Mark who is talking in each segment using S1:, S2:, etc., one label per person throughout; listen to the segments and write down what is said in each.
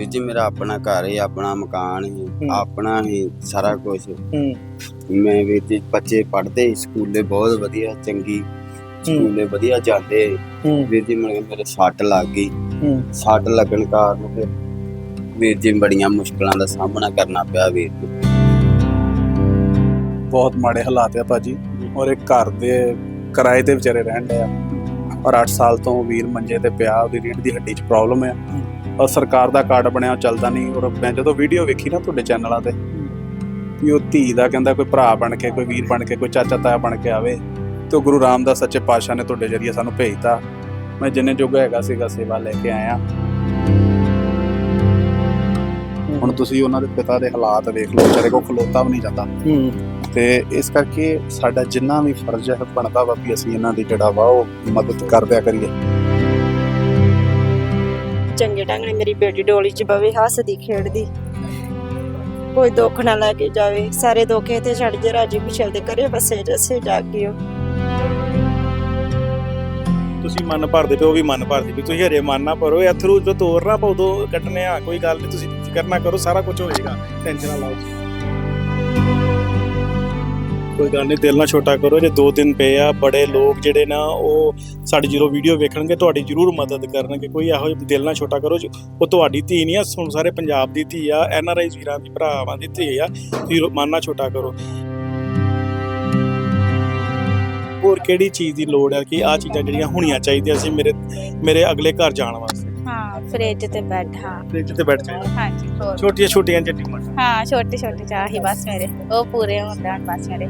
S1: ਵੀਰ ਜੀ ਮੇਰਾ ਆਪਣਾ ਘਰ ਹੈ ਆਪਣਾ ਮਕਾਨ ਹੈ। ਆਪਣਾ ਹੀ ਸਾਰਾ ਕੁਝ
S2: ਹੂੰ।
S1: ਮੈਂ ਵੀਰ ਜੀ ਬੱਚੇ ਪੜ੍ਹਦੇ ਸਕੂਲੇ ਬਹੁਤ ਵਧੀਆ ਚੰਗੀ। ਸਕੂਲੇ ਵਧੀਆ ਜਾਂਦੇ ਵੀਰ ਜੀ ਮੇਰੇ ਮੇਰੇ ਸੱਟ ਲੱਗ ਗਈ।
S2: ਹੂੰ।
S1: ਸੱਟ ਲੱਗਣ ਕਾਰਨ ਫਿਰ ਵੀਰ ਜੀ ਬੜੀਆਂ ਮੁਸ਼ਕਲਾਂ ਦਾ ਸਾਹਮਣਾ ਕਰਨਾ ਪਿਆ ਵੀਰ ਜੀ।
S2: ਬਹੁਤ ਮਾੜੇ ਹਾਲਾਤ ਆ ਭਾਜੀ। ਔਰ ਇੱਕ ਘਰ ਦੇ ਕਿਰਾਏ ਤੇ ਵਿਚਾਰੇ ਰਹਿਣ ਡਿਆ ਔਰ 8 ਸਾਲ ਤੋਂ ਵੀਰ ਮੰਜੇ ਤੇ ਪਿਆ ਉਹਦੀ ਰੀੜ ਦੀ ਹੱਡੀ 'ਚ ਪ੍ਰੋਬਲਮ ਆ। ਔਰ ਸਰਕਾਰ ਦਾ ਕਾਰਡ ਬਣਿਆ ਉਹ ਚੱਲਦਾ ਨਹੀਂ ਔਰ ਮੈਂ ਜਦੋਂ ਵੀਡੀਓ ਵੇਖੀ ਨਾ ਤੁਹਾਡੇ ਚੈਨਲਾਂ ਤੇ ਵੀ ਉਹ ਧੀ ਦਾ ਕਹਿੰਦਾ ਕੋਈ ਭਰਾ ਬਣ ਕੇ ਕੋਈ ਵੀਰ ਬਣ ਕੇ ਕੋਈ ਚਾਚਾ ਤਾਇਆ ਬਣ ਕੇ ਆਵੇ ਤੇ ਉਹ ਗੁਰੂ ਰਾਮਦਾਸ ਸੱਚੇ ਪਾਤਸ਼ਾਹ ਨੇ ਤੁਹਾਡੇ ਜਰੀਏ ਸਾਨੂੰ ਭੇਜਤਾ। ਮੈਂ ਜਿੰਨੇ ਜੋਗਾ ਹੈਗਾ ਸੀਗਾ ਸੇਵਾ ਲੈ ਕੇ ਆਇਆ। ਹੁਣ ਤੁਸੀਂ ਉਹਨਾਂ ਦੇ ਪਿਤਾ ਦੇ ਹਾਲਾਤ ਵੇਖ ਲਓ ਵਿਚਾਰੇ ਕੋ ਖਲੋਤਾ ਵੀ ਨਹੀਂ ਜਾਂਦਾ। ਤੇ ਇਸ ਕਰਕੇ ਸਾਡਾ ਜਿੰਨਾ ਵੀ ਫਰਜ਼ ਹੈ ਬਣਦਾ ਵਾ ਵੀ ਅਸੀਂ ਇਹਨਾਂ ਦੀ ਜਿਹੜਾ ਵਾ ਉਹ ਮਦਦ ਕਰਦਿਆ ਕਰੀਏ।
S3: ਚੰਗੇ ਢੰਗ ਨਾਲ ਮੇਰੀ ਬੇਟੀ ਡੋਲੀ 'ਚ ਬਵੇ, ਹੱਸਦੀ, ਖੇਡਦੀ। ਕੋਈ ਦੁੱਖ ਨਾ ਲੈ ਕੇ ਜਾਵੇ। ਸਾਰੇ ਦੁੱਖ ਇੱਥੇ ਛੱਡ ਜੇ, ਰਾਜੀ ਮਿਸ਼ਲ ਦੇ ਘਰੇ ਬਸੇ ਜਸੇ ਜਾ ਕੇ ਉਹ
S4: ਤੁਸੀਂ ਮਨ ਭਰਦੇ ਪਏ, ਉਹ ਵੀ ਮਨ ਭਰਦੇ ਵੀ ਤੁਸੀਂ ਹਰੇ ਮਨ ਨਾ ਭਰੋ, ਇਹ ਅਥਰੂ ਜੋ ਤੋੜਨਾ ਪਊ, ਦੋ ਕੱਟਨੇ ਆ, ਕੋਈ ਗੱਲ ਨਹੀਂ ਤੁਸੀਂ ਫਿਕਰ ਨਾ ਕਰੋ, ਸਾਰਾ ਕੁਝ ਹੋਏਗਾ। ਟੈਨਸ਼ਨ ਨਾ ਲਾਓ। ਕੋਈ ਗੱਲ ਨਹੀਂ, ਦਿਲ ਨਾ ਛੋਟਾ ਕਰੋ, ਜੇ ਦੋ ਦਿਨ ਪਏ ਆ, ਬੜੇ ਲੋਕ ਜਿਹੜੇ ਨਾ, ਉਹ ਸਾਡੀ ਜਦੋਂ ਵੀਡੀਓ ਵੇਖਣਗੇ, ਤੁਹਾਡੀ ਜ਼ਰੂਰ ਮਦਦ ਕਰਨਗੇ। ਕੋਈ ਇਹੋ ਜਿਹਾ ਦਿਲ ਨਾ ਛੋਟਾ ਕਰੋ, ਉਹ ਤੁਹਾਡੀ ਧੀ ਨਹੀਂ ਆ, ਹੁਣ ਸਾਰੇ ਪੰਜਾਬ ਦੀ ਧੀ ਆ, ਐਨ ਆਰ ਆਈ ਵੀਰਾਂ ਦੀ, ਭਰਾਵਾਂ ਦੀ ਧੀ ਆ, ਤੁਸੀਂ ਮਨ ਨਾ ਛੋਟਾ ਕਰੋ। ਹੋਰ ਕਿਹੜੀ ਚੀਜ਼ ਦੀ ਲੋੜ ਹੈ ਕਿ ਆ ਚੀਜ਼ਾਂ ਜਿਹੜੀਆਂ ਹੋਣੀਆਂ ਚਾਹੀਦੀਆਂ ਸੀ ਮੇਰੇ ਮੇਰੇ ਅਗਲੇ ਘਰ ਜਾਣ ਵਾਸਤੇ?
S5: ਫ੍ਰਿਜ ਤੇ ਬੈੱਡ ਹਾਂ।
S4: ਫ੍ਰਿਜ ਤੇ ਬੈਠ ਜਾਏ
S5: ਹਾਂਜੀ ਹੋਰ।
S4: ਛੋਟੀਆਂ ਛੋਟੀਆਂ ਜਿਹੜੀਆਂ
S5: ਹਾਂ ਛੋਟੇ ਛੋਟੇ ਚਾਹੀ ਬਸ ਮੇਰੇ। ਉਹ ਪੂਰੇ ਹੋਣ ਦੇਣ ਬਸ ਮੇਰੇ।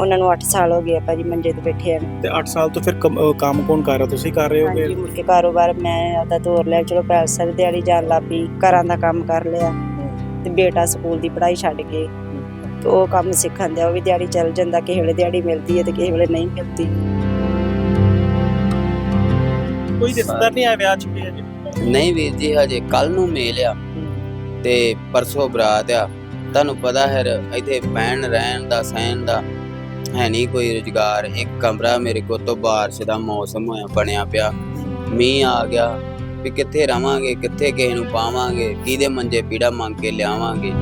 S3: ਉਹਨਾਂ ਨੂੰ 8 ਸਾਲ ਹੋ ਗਏ ਆ ਭਾਜੀ ਮੰਜੇ ਤੇ ਬੈਠੇ ਆ।
S4: ਤੇ 8 ਸਾਲ ਤੋਂ ਫਿਰ ਕੰਮ- ਅਹ ਕੰਮ ਕੌਣ ਕਰ ਰਿਹਾ? ਤੁਸੀਂ ਕਰ ਰਹੇ ਹੋਗੇ?
S3: ਹਾਂਜੀ ਮੁੜ ਕੇ ਕਾਰੋਬਾਰ ਮੈਂ ਆਪਦਾ ਤੋਰ ਲਿਆ। ਚਲੋ ਪੈਸੇ ਦਿਹਾੜੀ ਜਾਣ ਲੱਗ ਪਈ। ਘਰਾਂ ਦਾ ਕੰਮ ਕਰ ਲਿਆ। ਤੇ ਬੇਟਾ ਸਕੂਲ ਦੀ ਪੜ੍ਹਾਈ ਛੱਡ ਕੇ। ਤੇ ਉਹ ਕੰਮ ਸਿੱਖਣ ਦਿਆ। ਉਹ ਵੀ ਦਿਹਾੜੀ ਚੱਲ ਜਾਂਦਾ। ਕਿਸੇ ਵੇਲੇ ਦਿਹਾੜੀ ਮਿਲਦੀ ਹੈ ਤੇ ਕਿਸੇ ਵੇਲੇ ਨਹੀਂ ਮਿਲਦੀ।
S4: ਕੋਈ ਰਿਸ਼ਤੇਦਾਰ ਨਹੀਂ ਆਇਆ ਵਿਆਹ ਚ ਵੀ ਅਜੇ?
S1: ਨਹੀਂ ਵੀਰ ਜੀ ਹਜੇ ਕੱਲ ਨੂੰ ਮੇਲ ਆ। ਤੇ ਪਰਸੋਂ ਬਰਾਤ ਆ। ਤੁਹਾਨੂੰ ਪਤਾ ਹੈ ਇੱਥੇ ਪੈਣ ਰਹਿਣ ਦਾ ਸਹਿਣ ਦਾ ਹੈ ਨਹੀਂ ਕੋਈ ਰੁਜ਼ਗਾਰ। ਇੱਕ ਕਮਰਾ ਮੇਰੇ ਕੋਲ ਤੋਂ ਬਾਰਿਸ਼ ਦਾ ਮੌਸਮ ਹੋਇਆ ਬਣਿਆ ਪਿਆ। ਮੀਂਹ ਆ ਗਿਆ ਵੀ ਕਿੱਥੇ ਰਵਾਂਗੇ ਕਿੱਥੇ ਕਿਸੇ ਨੂੰ ਪਾਵਾਂਗੇ ਕਿਹਦੇ ਮੰਜੇ ਪੀੜਾ ਮੰਗ ਕੇ ਲਿਆਵਾਂਗੇ।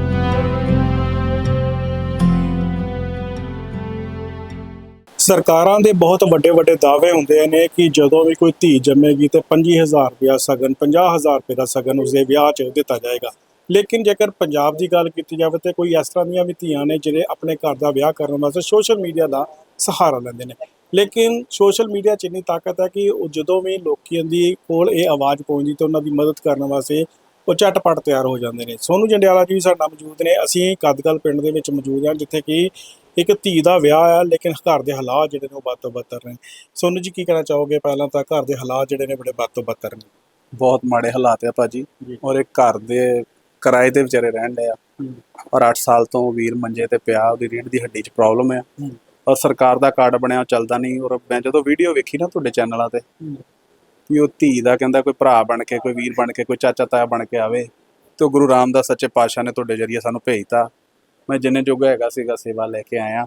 S4: ਸਰਕਾਰਾਂ ਦੇ ਬਹੁਤ ਵੱਡੇ ਵੱਡੇ ਦਾਅਵੇ ਹੁੰਦੇ ਨੇ ਕਿ ਜਦੋਂ ਵੀ ਕੋਈ ਧੀ ਜੰਮੇਗੀ ਤੇ 25000 ਰੁਪਇਆ ਸਗਨ 50000 ਰੁਪਏ ਦਾ ਸਗਨ ਉਸਦੇ ਵਿਆਹ 'ਚ ਦਿੱਤਾ ਜਾਏਗਾ। ਲੇਕਿਨ ਜੇਕਰ ਪੰਜਾਬ ਦੀ ਗੱਲ ਕੀਤੀ ਜਾਵੇ ਤੇ ਕੋਈ ਇਸ ਤਰ੍ਹਾਂ ਦੀਆਂ ਵੀ ਧੀਆਂ ਨੇ ਜਿਹੜੇ ਆਪਣੇ ਘਰ ਦਾ ਵਿਆਹ ਕਰਨ ਵਾਸਤੇ ਸੋਸ਼ਲ ਮੀਡੀਆ ਦਾ ਸਹਾਰਾ ਲੈਂਦੇ ਨੇ। ਲੇਕਿਨ ਸੋਸ਼ਲ ਮੀਡੀਆ 'ਚ ਇੰਨੀ ਤਾਕਤ ਹੈ ਕਿ ਉਹ ਜਦੋਂ ਵੀ ਲੋਕਾਂ ਦੀ ਕੋਲ ਇਹ ਆਵਾਜ਼ ਪਹੁੰਚਦੀ ਤੇ ਉਹਨਾਂ ਦੀ ਮਦਦ ਕਰਨ ਵਾਸਤੇ ਉਹ ਝਟਪਟ ਤਿਆਰ ਹੋ ਜਾਂਦੇ ਨੇ। ਸੋਨੂ ਜੰਡਿਆਲਾ ਜੀ ਵੀ ਸਾਡਾ ਮੌਜੂਦ ਨੇ। ਅਸੀਂ ਕਦਗਲ ਪਿੰਡ ਦੇ ਵਿੱਚ ਮੌਜੂਦ ਹਾਂ ਜਿੱਥੇ ਕਿ ਇੱਕ ਧੀ ਦਾ ਵਿਆਹ ਆ ਲੇਕਿਨ ਘਰ ਦੇ ਹਾਲਾਤ ਜਿਹੜੇ ਨੇ ਉਹ ਬਦ ਤੋਂ ਬਦਤਰ ਨੇ। ਸੋਨੂ ਜੀ ਕੀ ਕਹਿਣਾ ਚਾਹੋਗੇ? ਪਹਿਲਾਂ ਤਾਂ ਘਰ ਦੇ ਹਾਲਾਤ ਜਿਹੜੇ ਨੇ ਬੜੇ ਬਦ ਤੋਂ ਬਦਤਰ ਨੇ।
S2: ਬਹੁਤ ਮਾੜੇ ਹਾਲਾਤ ਆ ਭਾਜੀ। ਔਰ ਇੱਕ ਘਰ ਦੇ ਕਿਰਾਏ ਤੇ ਵਿਚਾਰੇ ਰਹਿਣ ਡਿਆ ਔਰ 8 ਸਾਲ ਤੋਂ ਵੀਰ ਮੰਜੇ ਤੇ ਪਿਆ ਉਹਦੀ ਰੀੜ ਦੀ ਹੱਡੀ 'ਚ ਪ੍ਰੋਬਲਮ ਆ। ਔਰ ਸਰਕਾਰ ਦਾ ਕਾਰਡ ਬਣਿਆ ਉਹ ਚੱਲਦਾ ਨਹੀਂ। ਔਰ ਮੈਂ ਜਦੋਂ ਵੀਡੀਓ ਵੇਖੀ ਨਾ ਤੁਹਾਡੇ ਚੈਨਲਾਂ ਤੇ ਵੀ ਉਹ ਧੀ ਦਾ ਕਹਿੰਦਾ ਕੋਈ ਭਰਾ ਬਣ ਕੇ, ਕੋਈ ਵੀਰ ਬਣ ਕੇ, ਕੋਈ ਚਾਚਾ ਤਾਇਆ ਬਣ ਕੇ ਆਵੇ, ਤੇ ਉਹ ਗੁਰੂ ਰਾਮਦਾਸ ਸੱਚੇ ਪਾਤਸ਼ਾਹ ਨੇ ਤੁਹਾਡੇ ਜਰੀਏ ਸਾਨੂੰ ਭੇਜਤਾ। ਮੈਂ ਜਿੰਨੇ ਜੋਗਾ ਹੈਗਾ ਸੀਗਾ ਸੇਵਾ ਲੈ ਕੇ ਆਇਆ,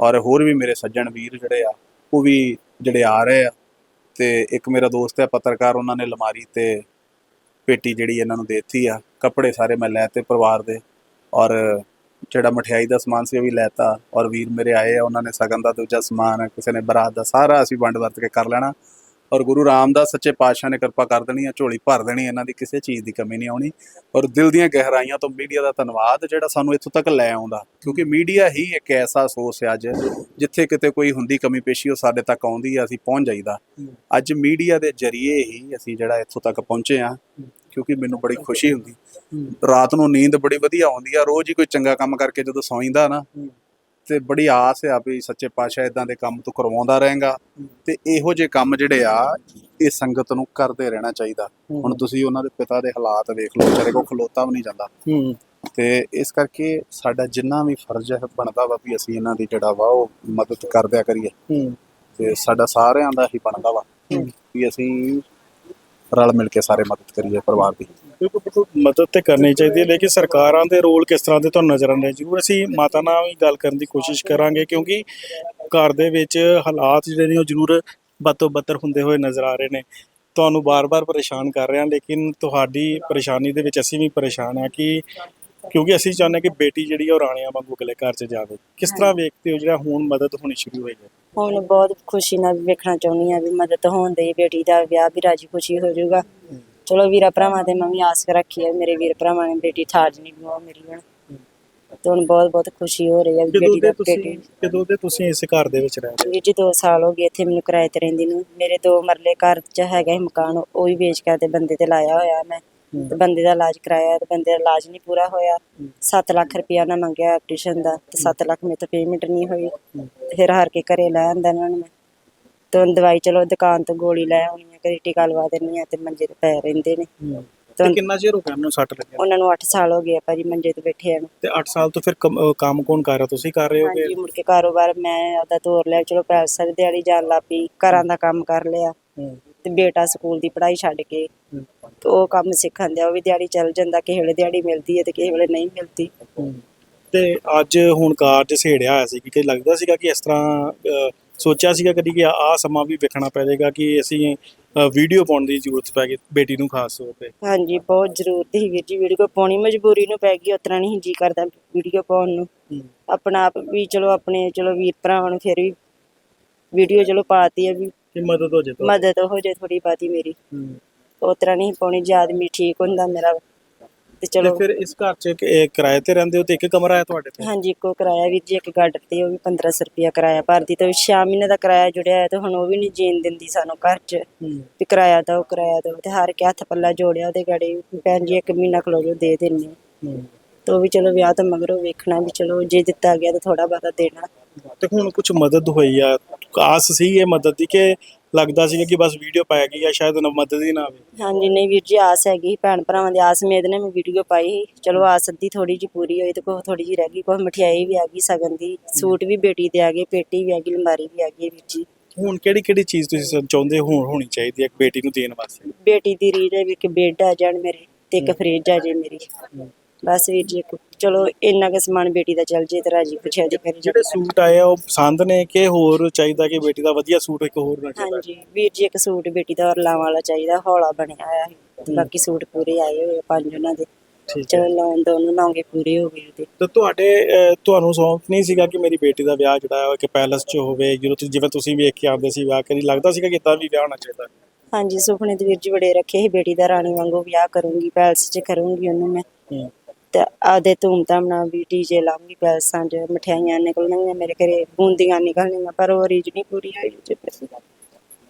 S2: ਔਰ ਹੋਰ ਵੀ ਮੇਰੇ ਸੱਜਣ ਵੀਰ ਜਿਹੜੇ ਆ, ਉਹ ਵੀ ਜਿਹੜੇ ਆ ਰਹੇ ਆ, ਤੇ ਇੱਕ ਮੇਰਾ ਦੋਸਤ ਹੈ ਪੱਤਰਕਾਰ, ਉਹਨਾਂ ਨੇ ਲਮਾਰੀ ਤੇ ਪੇਟੀ ਜਿਹੜੀ ਇਹਨਾਂ ਨੂੰ ਦੇਤੀ ਆ, ਕੱਪੜੇ ਸਾਰੇ ਮੈਂ ਲੈ ਤੇ ਪਰਿਵਾਰ ਦੇ, ਔਰ ਜਿਹੜਾ ਮਠਿਆਈ ਦਾ ਸਮਾਨ ਸੀ ਉਹ ਵੀ ਲੈਤਾ, ਔਰ ਵੀਰ ਮੇਰੇ ਆਏ ਆ, ਉਹਨਾਂ ਨੇ ਸਗਨ ਦਾ ਦੂਜਾ ਸਮਾਨ, ਕਿਸੇ ਨੇ ਬਰਾਤ ਦਾ ਸਾਰਾ ਅਸੀਂ ਵੰਡ ਵਰਤ ਕੇ ਕਰ ਲੈਣਾ ਔਰ ਗੁਰੂ ਰਾਮਦਾਸ ਸੱਚੇ ਪਾਤਸ਼ਾਹ ਨੇ ਕਿਰਪਾ ਕਰ ਦੇਣੀ ਆ, ਝੋਲੀ ਭਰ ਦੇਣੀ, ਇਹਨਾਂ ਦੀ ਕਿਸੇ ਚੀਜ਼ ਦੀ ਕਮੀ ਨਹੀਂ ਆਉਣੀ। ਔਰ ਦਿਲ ਦੀਆਂ ਗਹਿਰਾਈਆਂ ਤੋਂ ਮੀਡੀਆ ਦਾ ਧੰਨਵਾਦ ਜਿਹੜਾ ਸਾਨੂੰ ਇੱਥੋਂ ਤੱਕ ਲੈ ਆਉਂਦਾ। ਕਿਉਂਕਿ ਮੀਡੀਆ ਹੀ ਇੱਕ ਐਸਾ ਸੋਰਸ ਹੈ ਅੱਜ, ਜਿੱਥੇ ਕਿਤੇ ਕੋਈ ਹੁੰਦੀ ਕਮੀ ਪੇਸ਼ੀ ਉਹ ਸਾਡੇ ਤੱਕ ਆਉਂਦੀ ਹੈ ਅਸੀਂ ਪਹੁੰਚ ਜਾਈਦਾ। ਅੱਜ ਮੀਡੀਆ ਦੇ ਜ਼ਰੀਏ ਹੀ ਅਸੀਂ ਜਿਹੜਾ ਇੱਥੋਂ ਤੱਕ ਪਹੁੰਚੇ ਆ, ਕਿਉਂਕਿ ਮੈਨੂੰ ਬੜੀ ਖੁਸ਼ੀ ਹੁੰਦੀ। ਰਾਤ ਨੂੰ ਨੀਂਦ ਬੜੀ ਵਧੀਆ ਆਉਂਦੀ ਆ, ਰੋਜ਼ ਹੀ ਕੋਈ ਚੰਗਾ ਕੰਮ ਕਰਕੇ ਜਦੋਂ ਸੌਂਦਾ ਨਾ ਤੇ ਬੜੀ ਆਸ ਆ ਵੀ ਸੱਚੇ ਪਾਤਸ਼ਾਹ ਇਦਾਂ ਦੇ ਕੰਮ ਤੂੰ ਕਰਵਾਉਂਦਾ ਰਹੇਗਾ। ਤੇ ਇਹੋ ਜਿਹੇ ਕੰਮ ਜਿਹੜੇ ਆ ਇਹ ਸੰਗਤ ਨੂੰ ਕਰਦੇ ਰਹਿਣਾ ਚਾਹੀਦਾ। ਹੁਣ ਤੁਸੀਂ ਉਹਨਾਂ ਦੇ ਪਿਤਾ ਦੇ ਹਾਲਾਤ ਵੇਖ ਲਓ ਵਿਚਾਰੇ ਕੋ ਖਲੋਤਾ ਵੀ ਨਹੀਂ ਜਾਂਦਾ। ਤੇ ਇਸ ਕਰਕੇ ਸਾਡਾ ਜਿੰਨਾ ਵੀ ਫਰਜ਼ ਹੈ ਬਣਦਾ ਵਾ ਵੀ ਅਸੀਂ ਇਹਨਾਂ ਦੀ ਜਿਹੜਾ ਵਾ ਉਹ ਮਦਦ ਕਰਦਿਆ ਕਰੀਏ। ਤੇ ਸਾਡਾ ਸਾਰਿਆਂ ਦਾ ਹੀ ਬਣਦਾ ਵਾ। ਵੀ ਅਸੀਂ ਰਲ ਮਿਲ ਕੇ ਸਾਰੇ ਮਦਦ ਕਰੀਏ ਪਰਿਵਾਰ ਦੀ।
S4: ਬਿਲਕੁਲ ਬਿਲਕੁਲ, ਮਦਦ ਤੇ ਕਰਨੀ ਚਾਹੀਦੀ ਹੈ, ਲੇਕਿਨ ਸਰਕਾਰਾਂ ਦੇ ਰੋਲ ਕਿਸ ਤਰ੍ਹਾਂ ਦੇ ਤੁਹਾਨੂੰ ਨਜ਼ਰ ਆਉਂਦੇ ਜ਼ਰੂਰ ਅਸੀਂ ਮਾਤਾ ਨਾਲ ਵੀ ਗੱਲ ਕਰਨ ਦੀ ਕੋਸ਼ਿਸ਼ ਕਰਾਂਗੇ, ਕਿਉਂਕਿ ਘਰ ਦੇ ਵਿੱਚ ਹਾਲਾਤ ਜਿਹੜੇ ਨੇ ਉਹ ਜ਼ਰੂਰ ਬਦਤੋਂ ਬਦਤਰ ਹੁੰਦੇ ਹੋਏ ਨਜ਼ਰ ਆ ਰਹੇ ਨੇ। ਤੁਹਾਨੂੰ ਬਾਰ-ਬਾਰ ਪਰੇਸ਼ਾਨ ਕਰ ਰਹੇ ਹਾਂ, ਲੇਕਿਨ ਤੁਹਾਡੀ ਪਰੇਸ਼ਾਨੀ ਦੇ ਵਿੱਚ ਅਸੀਂ ਵੀ ਪਰੇਸ਼ਾਨ ਹਾਂ ਕਿ ਕਿਉਂਕਿ ਅਸੀਂ ਚਾਹੁੰਦੇ ਹਾਂ ਕਿ ਬੇਟੀ ਜਿਹੜੀ ਆ ਉਹ ਰਾਣੀਆਂ ਵਾਂਗੂ ਅਗਲੇ ਘਰ 'ਚ ਜਾਵੇ। ਕਿਸ ਤਰ੍ਹਾਂ ਵੇਖਦੇ ਹੋ ਜਿਹੜਾ ਹੁਣ ਮਦਦ ਹੋਣੀ ਸ਼ੁਰੂ ਹੋਈ ਹੈ?
S3: ਹੁਣ ਬਹੁਤ ਖੁਸ਼ੀ ਨਾਲ ਵੇਖਣਾ ਚਾਹੁੰਦੀ ਆ ਵੀ ਮਦਦ ਹੋਣ ਦੀ ਬੇਟੀ ਦਾ ਵਿਆਹ ਵੀ ਰਾਜੀ ਖੁਸ਼ੀ ਹੋ ਜਾਊਗਾ। ਚਲੋ ਵੀਰਾ ਭਰਾਵਾਂ ਤੇ ਮੈਂ ਵੀ ਆਸ ਰੱਖੀ ਹੈ ਮੇਰੇ ਵੀਰ ਭਰਾਵਾਂ ਨੇ ਬੇਟੀ ਠਾਜ ਨਹੀਂ ਵੀ ਉਹ ਮੇਰੀ ਹੁਣ ਤੇ ਹੁਣ ਬਹੁਤ ਬਹੁਤ ਖੁਸ਼ੀ ਹੋ ਰਹੀ ਹੈ ਵੀ ਬੇਟੀ
S4: ਦੇ
S3: ਬੇਟੀ
S4: ਕਦੋਂ ਦੇ ਤੁਸੀਂ ਇਸ ਘਰ ਦੇ ਵਿੱਚ ਰਹਿ ਰਹੇ
S3: ਵੀਰ ਜੀ 2 ਸਾਲ ਹੋ ਗਏ ਇੱਥੇ ਮੈਨੂੰ ਕਿਰਾਏ ਤੇ ਰਹਿੰਦੀ ਨੂੰ। ਮੇਰੇ ਦੋ ਮਰਲੇ ਘਰ 'ਚ ਹੈਗਾ ਮਕਾਨ ਉਹ ਵੀ ਵੇਚ ਕੇ ਤੇ ਬੰਦੇ ਤੇ ਲਾਇਆ ਹੋਇਆ ਮੈਂ। ਤੇ ਬੰਦੇ ਦਾ ਇਲਾਜ ਕਰਾਇਆ ਤੇ ਬੰਦੇ ਦਾ ਇਲਾਜ ਨਹੀਂ ਪੂਰਾ ਹੋਇਆ। 7 ਲੱਖ ਰੁਪਇਆ ਨਾ ਮੰਗਿਆ ਆਪਰੇਸ਼ਨ ਦਾ ਤੇ 7 ਲੱਖ ਮੇਰੇ ਤੋਂ ਪੇਮੈਂਟ ਨਹੀਂ ਹੋਈ। ਤੇ ਫਿਰ ਹਾਰ ਕੇ ਘਰੇ ਲੈ ਆਂਦਾ ਇਹਨਾਂ ਨੂੰ ਮੈਂ। ਤੇ ਹੁਣ ਦਵਾਈ ਚਲੋ ਦੁਕਾਨ ਤੋਂ ਗੋਲੀ ਲੈ ਆਉਣੀ ਹੈ ਕਦੀ ਟੀਕਾ ਲਵਾ ਦਿੰਨੀ ਆ ਤੇ ਮੰਜੇ ਤੇ ਪੈ ਰਹਿੰਦੇ ਨੇ।
S4: ਹੋ।
S3: ਤੇ
S4: ਕਿੰਨਾ ਚਿਰ ਹੋ ਗਿਆ ਉਹਨੂੰ ਸੱਟ ਲੱਗਿਆ?
S3: ਉਹਨਾਂ ਨੂੰ 8 ਸਾਲ ਹੋ ਗਏ ਆ ਭਾਜੀ ਮੰਜੇ ਤੇ ਬੈਠੇ ਨੂੰ।
S4: ਤੇ 8 ਸਾਲ ਤੋਂ ਫਿਰ ਕੰਮ ਕੌਣ ਕਰ ਰਿਹਾ? ਤੁਸੀਂ ਕਰ ਰਹੇ
S3: ਹਾਂਜੀ
S4: ਹੋਗੇ
S3: ਮੁੜ ਕੇ ਕਾਰੋਬਾਰ ਮੈਂ ਆਪਦਾ ਤੋਰ ਲਿਆ ਚਲੋ ਪੈਸਾ ਦੀ ਦਿਹਾੜੀ ਜਾਣ ਲੱਗ ਪਈ ਘਰਾਂ ਦਾ ਕੰਮ ਕਰ ਲਿਆ। ਤੇ ਬੇਟਾ ਸਕੂਲ ਦੀ ਪੜ੍ਹਾਈ ਛੱਡ ਕੇ ਤੇ ਉਹ ਕੰਮ ਸਿੱਖਣ ਦਿਆ ਉਹ ਵੀ ਦਿਹਾੜੀ ਚੱਲ ਜਾਂਦਾ ਕਿਸੇ ਵੇਲੇ ਦਿਹਾੜੀ ਮਿਲਦੀ ਹੈ ਤੇ ਕਿਸੇ ਵੇਲੇ ਨਹੀਂ ਮਿਲਦੀ।
S4: ਤੇ ਅੱਜ ਹੁਣ ਕਾਰਜ ਛੇੜਿਆ ਹੋਇਆ ਸੀ ਕਿ ਲੱਗਦਾ ਸੀਗਾ ਕਿ ਇਸ ਤਰ੍ਹਾਂ ਸੋਚਿਆ ਸੀਗਾ ਕਦੀ ਕਿ ਆਹ ਸਮਾਂ ਵੀ ਵੇਖਣਾ ਪੈ ਜਾਏਗਾ ਕਿ ਅਸੀਂ ਵੀਡੀਓ ਪਾਉਣ ਦੀ ਜ਼ਰੂਰਤ ਪੈ ਗਈ ਬੇਟੀ ਨੂੰ ਖਾਸ ਤੌਰ ਤੇ।
S3: ਹਾਂਜੀ ਬਹੁਤ ਜ਼ਰੂਰਤ ਸੀ ਵੀਰ ਜੀ ਵੀਡੀਓ ਪਾਉਣੀ ਮਜਬੂਰੀ ਨੂੰ ਪੈ ਗਈ ਉਤਰਾ ਨਹੀਂ ਜੀ ਕਰਦਾ ਵੀਡੀਓ ਪਾਉਣ ਨੂੰ। ਆਪਣਾ ਆਪ ਵੀ ਚਲੋ ਆਪਣੇ ਚਲੋ ਵੀਰ ਭਰਾਵਾਂ ਨੂੰ ਫਿਰ ਵੀ ਵੀਡੀਓ ਚਲੋ ਪਾਤੀ ਹੈ ਵੀ
S4: ਕਿ ਮਦਦ ਹੋ ਜੇ ਤਾਂ
S3: ਮਦਦ ਹੋ ਜੇ ਥੋੜੀ ਬਾਤੀ ਮੇਰੀ। ਉਤਰਾ ਨਹੀਂ ਪਾਉਣੀ ਜਦ ਵੀ ਠੀਕ ਹੁੰਦਾ ਮੇਰਾ। ਤੇ
S4: ਤੇ
S3: ਚਲੋ
S4: ਫਿਰ ਇਸ ਘਰ 'ਚ ਕਿ- ਇਹ ਕਿਰਾਏ ਤੇ ਰਹਿੰਦੇ ਹੋ ਤੇ ਇੱਕ ਕਮਰਾ ਹੈ ਤੁਹਾਡੇ ਤੇ?
S3: ਹਾਂਜੀ ਇੱਕੋ ਕਿਰਾਇਆ ਵੀਰ ਜੀ ਇੱਕ ਗਾਡਰ ਤੇ ਉਹ ਵੀ 1500 ਰੁਪਿਆ ਕਿਰਾਇਆ ਭਰਦੀ ਤੇ 6 ਮਹੀਨੇ ਦਾ ਕਿਰਾਇਆ ਜੁੜਿਆ ਹੈ ਤੇ ਹੁਣ ਉਹ ਵੀ ਨਹੀਂ ਜੀਣ ਦਿੰਦੀ ਸਾਨੂੰ ਘਰ 'ਚ। ਵੀ ਕਿਰਾਇਆ ਦੋ ਕਿਰਾਇਆ ਦੋ ਤੇ ਹਾਰ ਕੇ ਹੱਥ ਪੱਲਾ ਜੋੜਿਆ ਉਹਦੇ ਗਾੜੀ ਭੈਣ ਜੀ ਇੱਕ ਮਹੀਨਾ ਖਲੋ ਜੋ ਦੇ ਦਿੰਨੇ ਆ। ਤੇ ਉਹ ਵੀ ਚਲੋ ਵਿਆਹ ਤੋਂ ਮਗਰੋਂ ਵੇਖਣਾ ਵੀ ਚਲੋ ਜੇ ਦਿੱਤਾ ਗਿਆ ਤਾਂ ਥੋੜਾ ਬਹੁਤਾ ਦੇਣਾ।
S4: ਤੇ ਹੁਣ ਕੁਝ ਮਦਦ ਹੋਈ ਆ ਆਸ ਸੀ ਇਹ ਮਦਦ ਦੀ ਕਿ ਲੱਗਦਾ ਸੀਗਾ ਕਿ ਬਸ ਵੀਡੀਓ ਪਾਇਆ ਗਈ ਆ ਸ਼ਾਇਦ ਨਾ ਮਦਦ ਹੀ ਨਾ ਆਵੇ
S3: ਹਾਂਜੀ ਨਹੀਂ ਵੀਰ ਜੀ ਆਸ ਹੈਗੀ ਭੈਣ ਭਰਾਵਾਂ ਦੀ ਆਸ ਮੇਦ ਨੇ ਮੈਂ ਵੀਡੀਓ ਪਾਈ ਸੀ। ਚਲੋ ਆਸ ਅੱਧੀ ਥੋੜੀ ਜੀ ਪੂਰੀ ਹੋਈ ਤੇ ਕੋਈ ਥੋੜੀ ਜੀ ਰਹਿ ਗਈ ਕੋਈ ਮਠਿਆਈ ਵੀ ਆ ਗਈ ਸਗਨ ਦੀ ਸੂਟ ਵੀ ਬੇਟੀ ਦੇ ਆ ਗਏ ਪੇਟੀ ਵੀ ਆ ਗਈ ਅਲਮਾਰੀ ਵੀ ਆ ਗਈ ਵੀਰ ਜੀ।
S4: ਹੁਣ ਕਿਹੜੀ ਕਿਹੜੀ ਚੀਜ਼ ਤੁਸੀਂ ਚਾਹੁੰਦੇ ਹੋ ਹੋਣੀ ਚਾਹੀਦੀ ਹੈ ਇੱਕ ਬੇਟੀ ਨੂੰ ਦੇਣ ਵਾਸਤੇ?
S3: ਬੇਟੀ ਦੀ ਰੀਝ ਹੈ ਵੀ ਇੱਕ ਬੈੱਡ ਆ ਜਾਣ ਮੇਰੇ ਤੇ ਇੱਕ ਫ੍ਰਿਜ ਆ ਜੇ ਮੇਰੀ। ਬਸ ਵੀਰ ਜੀ ਇੱਕ ਚਲੋ ਇੰਨਾ ਕੁ ਸਮਾਨ ਬੇਟੀ ਦਾ ਚੱਲ ਜੇ ਤੇ ਰਾਜੀ ਪੁੱਛਿਆ ਜੇ ਕਰੀ
S4: ਜਿਹੜੇ ਸੂਟ ਆਏ ਆ ਉਹ ਪਸੰਦ ਨੇ ਕਿ ਹੋਰ ਚਾਹੀਦਾ ਕਿ ਬੇਟੀ ਦਾ ਵਧੀਆ ਸੂਟ ਇੱਕ ਹੋਰ ਨਾ ਚਾਹੀਦਾ?
S3: ਹਾਂਜੀ ਵੀਰ ਜੀ ਇੱਕ ਸੂਟ ਬੇਟੀ ਦਾ ਔਰ ਲਾਵਾਂ ਵਾਲਾ ਚਾਹੀਦਾ ਹੌਲਾ ਬਣਿਆ ਹੋਇਆ ਹੈ। ਬਾਕੀ ਸੂਟ ਪੂਰੇ ਆਏ ਹੋਏ ਆ ਪੰਜ ਉਹਨਾਂ ਦੇ।
S4: ਠੀਕ ਹੈ।
S3: ਚਲੋ ਲਾਉਣ ਦੋਨੋਂ ਲਾਉਂਗੇ ਪੂਰੇ ਹੋ ਗਏ ਤੇ
S4: ਤੇ ਤੁਹਾਡੇ ਅਹ, ਤੁਹਾਨੂੰ ਸ਼ੌਂਕ ਨਹੀਂ ਸੀਗਾ ਕਿ ਮੇਰੀ ਬੇਟੀ ਦਾ ਵਿਆਹ ਜਿਹੜਾ ਹੈ ਇੱਕ ਪੈਲਸ 'ਚ ਹੋਵੇ ਜਦੋਂ ਤੁਸੀਂ ਜਿਵੇਂ ਤੁਸੀਂ ਵੇਖ ਕੇ ਆਉਂਦੇ ਸੀ ਵਿਆਹ ਕਰੀ ਲੱਗਦਾ ਸੀਗਾ ਕਿ ਇਦਾਂ ਵੀ ਵਿਆਹ ਹੋਣਾ ਚਾਹੀਦਾ?
S3: ਹਾਂਜੀ ਸੁਪਨੇ ਤੇ ਵੀਰ ਜੀ ਬੜੇ ਰੱਖੇ ਸੀ ਬੇਟੀ ਦਾ ਰਾਣੀ ਵਾਂਗੂ ਵਿਆਹ ਕਰੂੰਗੀ ਪੈਲਸ 'ਚ ਕਰੂੰਗੀ ਉਹਨੂੰ ਮੈਂ। ਤੇ ਆਦੇ ਧੂਮਧਾਮ ਨਾਲ ਵੀ ਡੀਜੇ ਲਾਉਂਗੀ ਪੈਲਸਾਂ 'ਚ, ਮਠਿਆਈਆਂ ਨਿਕਲਣਗੀਆਂ ਮੇਰੇ ਘਰੇ, ਬੂੰਦੀਆਂ ਨਿਕਲਣਗੀਆਂ, ਪਰ ਉਹ ਰੀਝ ਨਹੀਂ ਪੂਰੀ ਹੋਈ ਜੇ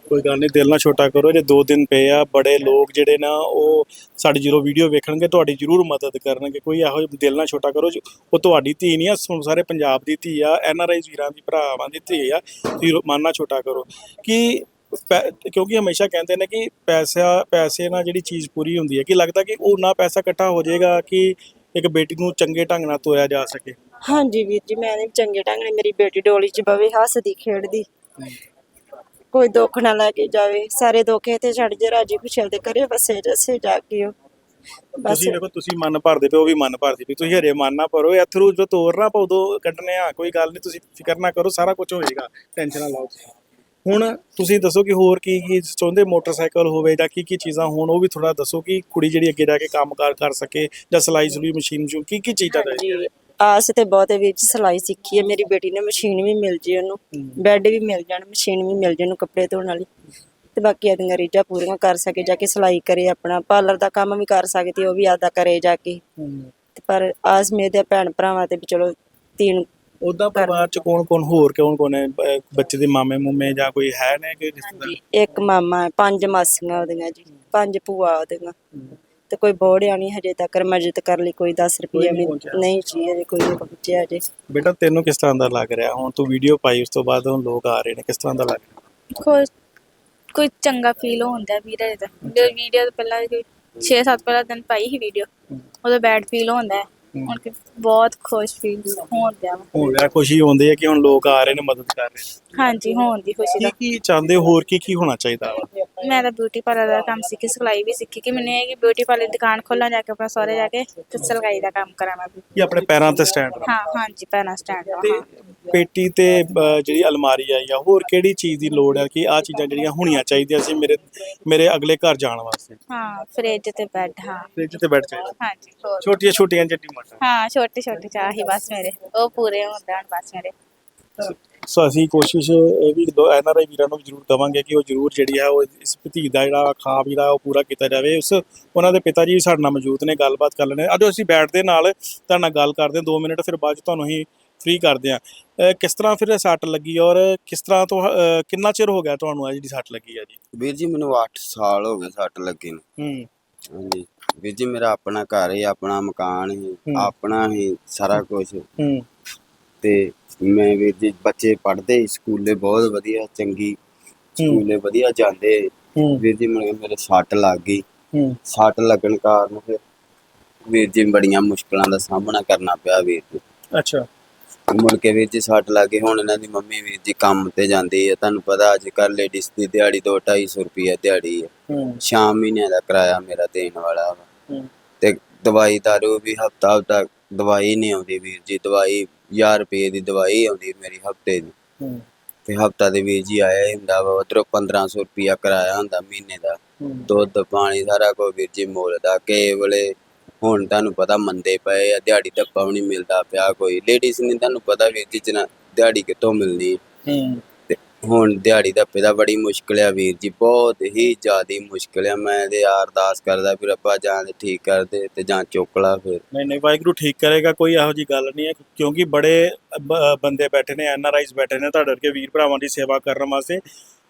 S4: ਕੋਈ ਗੱਲ ਨਹੀਂ, ਦਿਲ ਨਾ ਛੋਟਾ ਕਰੋ, ਜੇ ਦੋ ਦਿਨ ਪਏ ਆ, ਬੜੇ ਲੋਕ ਜਿਹੜੇ ਨਾ, ਉਹ ਸਾਡੀ ਜਦੋਂ ਵੀਡੀਓ ਵੇਖਣਗੇ, ਤੁਹਾਡੀ ਜ਼ਰੂਰ ਮਦਦ ਕਰਨਗੇ, ਕੋਈ ਇਹੋ ਦਿਲ ਨਾ ਛੋਟਾ ਕਰੋ ਉਹ ਤੁਹਾਡੀ ਧੀ ਨਹੀਂ ਆ ਸਾਰੇ ਪੰਜਾਬ ਦੀ ਧੀ ਆ, ਐਨ ਆਰ ਆਈ ਵੀਰਾਂ ਦੀ, ਭਰਾਵਾਂ ਦੀ ਧੀ ਆ, ਤੁਸੀਂ ਮਨ ਨਾ ਛੋਟਾ ਕਰੋ। ਕਿ ਕਿਉਂਕਿ ਹਮੇਸ਼ਾ ਕਹਿੰਦੇ ਨੇ ਕਿ ਪੈਸਾ, ਪੈਸੇ ਨਾਲ ਜਿਹੜੀ ਚੀਜ਼ ਪੂਰੀ ਹੁੰਦੀ ਹੈ, ਕਿ ਲੱਗਦਾ ਕਿ ਉਹਨਾਂ ਪੈਸਾ ਇਕੱਠਾ ਹੋ ਜਾਏਗਾ, ਕਿ ਇੱਕ ਬੇਟੀ ਨੂੰ ਚੰਗੇ ਢੰਗ ਨਾਲ ਤੋਰਿਆ ਜਾ ਸਕੇ।
S3: ਹਾਂਜੀ ਵੀਰ ਜੀ ਮੈਂ ਨਹੀਂ ਚੰਗੇ ਢੰਗ ਨਾਲ ਮੇਰੀ ਬੇਟੀ ਡੋਲੀ 'ਚ ਬਵੇ ਹੱਸਦੀ ਖੇਡਦੀ। ਕੋਈ ਦੁੱਖ ਨਾ ਲੈ ਕੇ ਜਾਵੇ ਸਾਰੇ ਦੁੱਖ ਤੇ ਛੱਡ ਜੇ ਰਾਜੀ ਖੁਸ਼ੀਆਂ ਦੇ ਕਰੇ ਵਸੇ ਜਸੇ ਜਾ ਕੇ ਉਹ।
S4: ਤੁਸੀਂ ਵੇਖੋ ਤੁਸੀਂ ਮਨ ਭਰਦੇ ਪਏ ਉਹ ਵੀ ਮਨ ਭਰਦੀ ਪਈ ਤੁਸੀਂ ਹਰੇ ਮਨ ਨਾ ਭਰੋ ਇਹ ਅਥਰੂ ਜੋ ਤੋਰਨਾ ਪਾ ਉਦੋਂ ਕੱਢਣੇ ਆ ਕੋਈ ਗੱਲ ਨਹੀਂ ਤੁਸੀਂ ਫਿਕਰ ਨਾ ਕਰੋ ਸਾਰਾ ਕੁਝ ਹੋਏਗਾ। ਟੈਨਸ਼ਨ ਨਾ ਲਓ। ਹੁਣ ਤੁਸੀਂ ਦੱਸੋ ਕਿ ਹੋਰ ਕੀ ਕੀ ਚਾਹੁੰਦੇ ਮੋਟਰਸਾਈਕਲ ਹੋਵੇ ਜਾਂ ਕੀ ਕੀ ਚੀਜ਼ਾਂ ਹੋਣ ਉਹ ਵੀ ਥੋੜਾ ਦੱਸੋ ਕਿ ਕੁੜੀ ਜਿਹੜੀ ਅੱਗੇ ਜਾ ਕੇ ਕੰਮਕਾਰ ਕਰ ਸਕੇ ਜਾਂ ਸਿਲਾਈ ਸਲੂਈ ਮਸ਼ੀਨ ਜੋ ਕੀ ਕੀ ਚੀਜ਼ਾਂ ਚਾਹੀਦੀਆਂ
S3: ਆਸ ਤੇ ਬਹੁਤੇ ਵਿੱਚ ਸਿਲਾਈ ਸਿੱਖੀ ਹੈ ਮੇਰੀ ਬੇਟੀ ਨੇ ਮਸ਼ੀਨ ਵੀ ਮਿਲ ਜੇ ਉਹਨੂੰ ਬੈੱਡ ਵੀ ਮਿਲ ਜਾਣ ਮਸ਼ੀਨ ਵੀ ਮਿਲ ਜੇ ਉਹਨੂੰ ਕੱਪੜੇ ਧੋਣ ਵਾਲੀ ਤੇ ਬਾਕੀ ਆਦੀਆਂ ਰੀਝਾਂ ਪੂਰੀਆਂ ਕਰ ਸਕੇ ਜਾ ਕੇ ਸਿਲਾਈ ਕਰੇ ਆਪਣਾ ਪਾਰਲਰ ਦਾ ਕੰਮ ਵੀ ਕਰ ਸਕਦੀ ਉਹ ਵੀ ਆਦਾ ਕਰੇ ਜਾ ਕੇ। ਤੇ ਪਰ ਆਸ ਮੇਰੇ ਭੈਣ ਭਰਾਵਾਂ ਤੇ ਵੀ ਚਲੋ ਤੀਨ
S4: ਉਦਾਂ ਪਰਿਵਾਰ ਚ ਕੌਣ ਕੌਣ ਹੋਰ ਕੌਣ ਕੌਣ ਹੈ? ਬ- ਬੱਚੇ ਦੇ ਮਾਮੇ ਮੁੰਮੇ ਜਾਂ ਕੋਈ ਹੈ ਨੇ ਕਿ ਰਿਸ਼ਤੇਦਾਰ?
S3: ਹਾਂਜੀ ਇੱਕ ਮਾਮਾ ਹੈ, ਪੰਜ ਮਾਸੀਆਂ ਉਹਦੀਆਂ ਜੀ ਪੰਜ ਭੂਆ ਉਹਦੀਆਂ। ਤੇ ਕੋਈ ਬੋੜਿਆ ਨਹੀਂ ਹਜੇ ਤੱਕ ਮਦਦ ਕਰ ਲਈ ਕੋਈ 10 ਰੁਪਏ
S4: ਨਹੀਂ
S3: ਵੀ
S4: ਪਹੁੰਚਿਆ।
S3: ਨਹੀਂ ਜੀ ਹਜੇ ਕੋਈ ਨਹੀਂ ਪਹੁੰਚਿਆ ਹਜੇ।
S4: ਬੇਟਾ ਤੈਨੂੰ ਕਿਸ ਤਰ੍ਹਾਂ ਦਾ ਲੱਗ ਰਿਹਾ? ਹੁਣ ਤੂੰ ਵੀਡੀਓ ਪਾਈ ਉਸ ਤੋਂ ਬਾਅਦ ਹੁਣ ਲੋਕ ਆ ਰਹੇ ਨੇ ਕਿਸ ਤਰ੍ਹਾਂ ਦਾ ਲੱਗ ਰਿਹਾ?
S5: ਕੋਈ ਕੋਈ ਚੰਗਾ ਫੀਲ ਹੁੰਦਾ ਵੀਰੇ ਦਾ। ਵੀਡੀਓ ਤੋਂ ਪਹਿਲਾਂ ਕੋਈ 6-7 ਪਹਿਲਾਂ ਦਿਨ ਪਾਈ ਸੀ ਵੀਡੀਓ ਉਹਦਾ ਬੈਡ ਫੀਲ ਹੁੰਦਾ। ਹੈ ਹੁਣ ਕਿ ਬਹੁਤ ਖੁਸ਼ ਫੀਲ ਹੁੰਦਾ ਵਾ
S4: ਹੁਣ ਰਿਹਾ ਖੁਸ਼ੀ ਹੁੰਦੀ ਹੈ ਕਿ ਹੁਣ ਲੋਕ ਆ ਰਹੇ ਨੇ ਮਦਦ ਕਰ ਰਹੇ ਨੇ।
S5: ਹਾਂਜੀ ਹੋਣ ਦੀ ਖੁਸ਼ੀ
S4: ਕੀ
S5: ਦਾ।
S4: ਕੀ ਚਾਹੁੰਦੇ ਹੋ? ਹੋਰ ਕੀ ਕੀ ਹੋਣਾ ਚਾਹੀਦਾ ਵਾ?
S5: ਮੈਂ ਤਾਂ ਬਿਊਟੀ ਪਾਰਲਰ ਦਾ ਕੰਮ ਸਿੱਖੀ ਸਿਲਾਈ ਵੀ ਸਿੱਖੀ ਕਿ ਮੈਨੂੰ ਇਹ ਕਿ ਬਿਊਟੀ ਪਾਰਲਰ ਦੀ ਦੁਕਾਨ ਖੋਲਾਂ ਜਾ ਕੇ ਆਪਣਾ ਸਹੁਰੇ ਜਾ ਕੇ ਤੇ ਸਿਲਾਈ ਦਾ ਕੰਮ ਕਰਾਂ ਮੈਂ ਵੀ।
S4: ਕਿ ਆਪਣੇ ਪੈਰਾਂ ਤੇ ਸਟੈਂਡ
S5: ਹਾਂ ਹਾਂਜੀ ਪੈਨਾ ਸਟੈਂਡ
S4: ਤੇ
S5: ਹਾਂ
S4: ਪੇਟੀ ਤੇ ਅਹ, ਜਿਹੜੀ ਅਲਮਾਰੀ ਆਈ ਆ ਹੋਰ ਕਿਹੜੀ ਚੀਜ਼ ਦੀ ਲੋੜ ਹੈ ਕਿ ਆ ਚੀਜ਼ਾਂ ਜਿਹੜੀਆਂ ਹੋਣੀਆਂ ਚਾਹੀਦੀਆਂ ਸੀ ਮੇਰੇ ਮੇਰੇ ਅਗਲੇ ਘਰ ਜਾਣ ਵਾਸਤੇ?
S5: ਹਾਂ ਫ੍ਰਿਜ ਤੇ ਬੈੱਡ ਹਾਂ।
S4: ਫ੍ਰਿਜ ਤੇ ਬੈਠ ਚਾਹੀਦਾ।
S5: ਹਾਂਜੀ ਹੋਰ।
S4: ਛੋਟੀਆਂ ਛੋਟੀਆਂ ਜੱਟੀ ਮਟਰ
S5: ਹਾਂ ਛੋਟੇ ਛੋਟੇ ਚਾਹੀ ਬਸ ਮੇਰੇ। ਉਹ ਪੂਰੇ ਹੁੰਦੇ ਬਸ ਮੇਰੇ।
S4: ਸੋ ਅਸੀਂ ਕੋਸ਼ਿਸ਼ ਇਹ ਵੀ ਐਨ ਆਰ ਆਈ ਵੀਰਾਂ ਨੂੰ ਜ਼ਰੂਰ ਕਵਾਂਗੇ ਕਿ ਉਹ ਜ਼ਰੂਰ ਜਿਹੜੀ ਹੈ ਉਹ ਇਸ ਭਤੀਜ ਦਾ ਜਿਹੜਾ ਖਾਬ ਜਿਹੜਾ ਉਹ ਪੂਰਾ ਕੀਤਾ ਜਾਵੇ। ਉਸ ਉਹਨਾਂ ਦੇ ਪਿਤਾ ਜੀ ਵੀ ਸਾਡੇ ਨਾਲ ਮੌਜੂਦ ਨੇ ਗੱਲਬਾਤ ਕਰ ਲੈਣੇ। ਅੱਜ ਅਸੀਂ ਬੈਠਦੇ ਨਾਲ ਤੁਹਾਡੇ ਨਾਲ ਗੱਲ ਕਰਦੇ ਹਾਂ 2 ਮਿੰਟ ਫਿਰ ਬਾਅਦ 'ਚ ਤੁਹਾਨੂੰ ਅਸੀਂ ਫ੍ਰੀ ਕਰਦੇ ਹਾਂ। ਅਹ ਕਿਸ ਤਰ੍ਹਾਂ ਫਿਰ ਸੱਟ ਲੱਗੀ ਔਰ ਕਿਸ ਤਰ੍ਹਾਂ ਤੋਂ ਕਿੰਨਾ ਚਿਰ ਹੋ ਗਿਆ ਤੁਹਾਨੂੰ ਆ ਜਿਹੜੀ ਸੱਟ ਲੱਗੀ ਆ ਜੀ?
S1: ਵੀਰ ਜੀ ਮੈਨੂੰ 8 ਸਾਲ ਹੋ ਗਏ ਸੱਟ ਲੱਗੀ ਨੂੰ।
S4: ਹੂੰ।
S1: ਹਾਂਜੀ। ਵੀਰ ਜੀ ਮੇਰਾ ਆਪਣਾ ਘਰ ਹੈ ਆਪਣਾ ਮਕਾਨ ਹੈ। ਆਪਣਾ ਹੀ। ਸਾਰਾ ਕੁਝ
S4: ਹੂੰ।
S1: ਤੇ ਮੈਂ ਵੀਰ ਜੀ ਬੱਚੇ ਪੜ੍ਹਦੇ ਸਕੂਲੇ ਬਹੁਤ ਵਧੀਆ ਚੰਗੀ ਸਕੂਲੇ ਵਧੀਆ ਜਾਂਦੇ ਵੀਰ ਜੀ ਮੈਨੂੰ ਮੇਰੇ ਸੱਟ ਲੱਗ ਗਈ। ਸੱਟ ਲੱਗਣ ਕਾਰਨ ਫਿਰ ਵੀਰ ਜੀ ਬੜੀਆਂ ਮੁਸ਼ਕਲਾਂ ਦਾ ਸਾਹਮਣਾ ਕਰਨਾ ਪਿਆ ਵੀਰ ਜੀ।
S4: ਅੱਛਾ।
S1: ਮੁੜ ਕੇ ਵੀਰ ਜੀ ਸੱਟ ਲੱਗੇ ਹੁਣ ਇਹਨਾਂ ਦੀ ਮੰਮੀ ਵੀਰ ਜੀ ਕੰਮ ਤੇ ਜਾਂਦੀ ਹੈ। ਤੁਹਾਨੂੰ ਪਤਾ ਅੱਜ ਕੱਲ੍ਹ ਲੇਡੀਜ਼ ਦੀ ਦਿਹਾੜੀ ਦੋ 250 ਰੁਪਏ ਦਿਹਾੜੀ ਹੈ।
S4: ਹੂੰ।
S1: ਸ਼ਾਮ ਮਹੀਨੇ ਦਾ ਕਿਰਾਇਆ ਮੇਰਾ ਦੇਣ ਵਾਲਾ ਵਾ। ਤੇ ਦਵਾਈ ਦਾਰੂ ਵੀ ਹਫਤਾ ਹਫਤਾ ਦਵਾਈ ਨਹੀਂ ਆਉਂਦੀ ਵੀਰ ਜੀ। ਦਵਾਈ 1000 ਰੁਪਏ ਦੀ ਦਵਾਈ ਆਉਂਦੀ ਮੇਰੀ ਹਫ਼ਤੇ ਦੀ। ਤੇ ਹਫਤਾ ਦੇ ਵੀਰ ਜੀ ਆਇਆ ਹੁੰਦਾ ਵਾ। ਉਧਰੋਂ 1500 ਰੁਪਿਆ ਕਿਰਾਇਆ ਹੁੰਦਾ ਮਹੀਨੇ ਦਾ। ਦੁੱਧ ਪਾਣੀ ਸਾਰਾ ਕੁਝ ਵੀਰ ਜੀ ਮੁੱਲ ਦਾ। ਕਿਸੇ ਵੇਲੇ ਹੁਣ ਤੁਹਾਨੂੰ ਪਤਾ ਮੰਦੇ ਪਏ ਆ ਦਿਹਾੜੀ ਧੱਪਾ ਵੀ ਨਹੀਂ ਮਿਲਦਾ ਪਿਆ ਕੋਈ। ਲੇਡੀਜ਼ ਨੇ ਤੁਹਾਨੂੰ ਪਤਾ ਵੀਰ ਜੀ ਜਨਾ ਦਿਹਾੜੀ ਕਿੱਥੋਂ ਮਿਲਣੀ
S4: ਹੂੰ।
S1: ਤੇ ਹੁਣ ਦਿਹਾੜੀ ਧੱਪੇ ਦਾ ਬੜੀ ਮੁਸ਼ਕਲ ਆ ਵੀਰ ਜੀ ਬਹੁਤ ਹੀ ਜ਼ਿਆਦੀ ਮੁਸ਼ਕਲ ਆ। ਮੈਂ ਤੇ ਅਰਦਾਸ ਕਰਦਾ ਵੀ ਰੱਬਾ ਜਾਂ ਤੇ ਠੀਕ ਕਰ ਦੇ ਤੇ ਜਾਂ ਚੁੱਕ ਲਾ ਫਿਰ।
S4: ਨਹੀਂ ਨਹੀਂ ਵਾਹਿਗੁਰੂ ਠੀਕ ਕਰੇਗਾ ਕੋਈ ਇਹੋ ਜੀ ਗੱਲ ਨਹੀਂ ਹੈ ਕਿਉਂਕਿ ਬੜੇ ਬ- ਬੰਦੇ ਬੈਠੇ ਨੇ ਐਨ ਆਰ ਆਈਜ਼ ਬੈਠੇ ਨੇ ਤੁਹਾਡੇ ਵਰਗੇ ਵੀਰ ਭਰਾਵਾਂ ਦੀ ਸੇਵਾ ਕਰਨ ਵਾਸਤੇ।